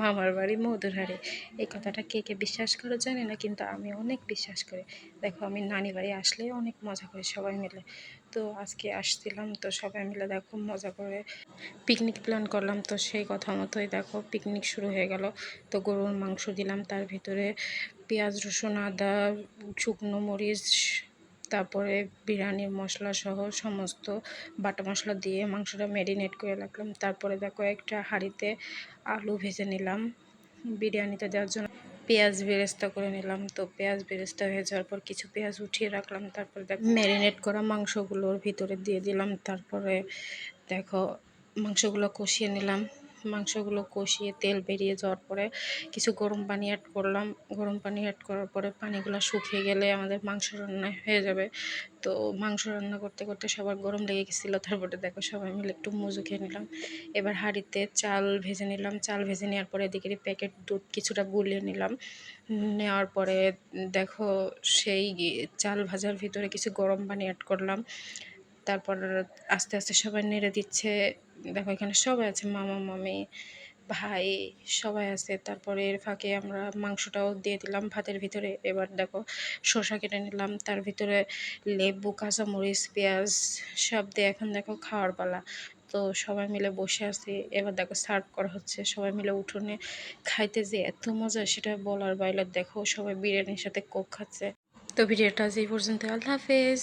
মামার বাড়ি মধুরহারে এই কথাটা কে কে বিশ্বাস করে জানি না, কিন্তু আমি অনেক বিশ্বাস করি। দেখো, আমি নানি বাড়ি আসলে অনেক মজা করি সবাই মিলে। তো আজকে আসছিলাম, তো সবাই মিলে দেখো মজা করে পিকনিক প্ল্যান করলাম। তো সেই কথা মতোই দেখো পিকনিক শুরু হয়ে গেল। তো গরুর মাংস দিলাম, তার ভিতরে পেঁয়াজ, রসুন, আদা, শুকনো মরিচ তারপরে বিরিয়ানির মশলা সহ সমস্ত বাটা মশলা দিয়ে মাংসটা ম্যারিনেট করে রাখলাম। তারপরে দেখো একটা হাঁড়িতে আলু ভেজে নিলাম। বিরিয়ানিতে দেওয়ার জন্য পেঁয়াজ বেরেস্তা করে নিলাম। তো পেঁয়াজ বেরেস্তা হয়ে যাওয়ার পর কিছু পেঁয়াজ উঠিয়ে রাখলাম। তারপরে দেখো ম্যারিনেট করা মাংসগুলোর ভিতরে দিয়ে দিলাম। তারপরে দেখো মাংসগুলো কষিয়ে নিলাম। মাংসগুলো কষিয়ে তেল বেরিয়ে যাওয়ার পরে কিছু গরম পানি অ্যাড করলাম। গরম পানি অ্যাড করার পরে পানিগুলো শুকিয়ে গেলে আমাদের মাংস রান্না হয়ে যাবে। তো মাংস রান্না করতে করতে সবার গরম লেগে গেছিল। তারপরে দেখো সবাই মিলে একটু মজু খেয়ে নিলাম। এবার হাঁড়িতে চাল ভেজে নিলাম। চাল ভেজে নেওয়ার পরে এদিকে প্যাকেট দুধ কিছুটা গুলিয়ে নিলাম। নেওয়ার পরে দেখো সেই চাল ভাজার ভিতরে কিছু গরম পানি অ্যাড করলাম। তারপর আস্তে আস্তে সবাই নেড়ে দিচ্ছে। দেখো এখানে সবাই আছে, মামা, মামি, ভাই সবাই আছে। তারপরে এর ফাঁকে আমরা মাংসটাও দিয়ে দিলাম ভাতের ভিতরে। এবার দেখো শসা কেটে নিলাম, তার ভিতরে লেবু, কাঁচামরিচ, পেঁয়াজ সব দিয়ে এখন দেখো খাওয়ার পালা। তো সবাই মিলে বসে আছি, এবার দেখো সার্ভ করা হচ্ছে। সবাই মিলে উঠোনে খাইতে যে এত মজা, সেটা বলার বাইরে দেখো সবাই বিরিয়ানির সাথে কোক খাচ্ছে। তো ভিডিওটা আজ এই পর্যন্ত আল্লাহ হাফেজ।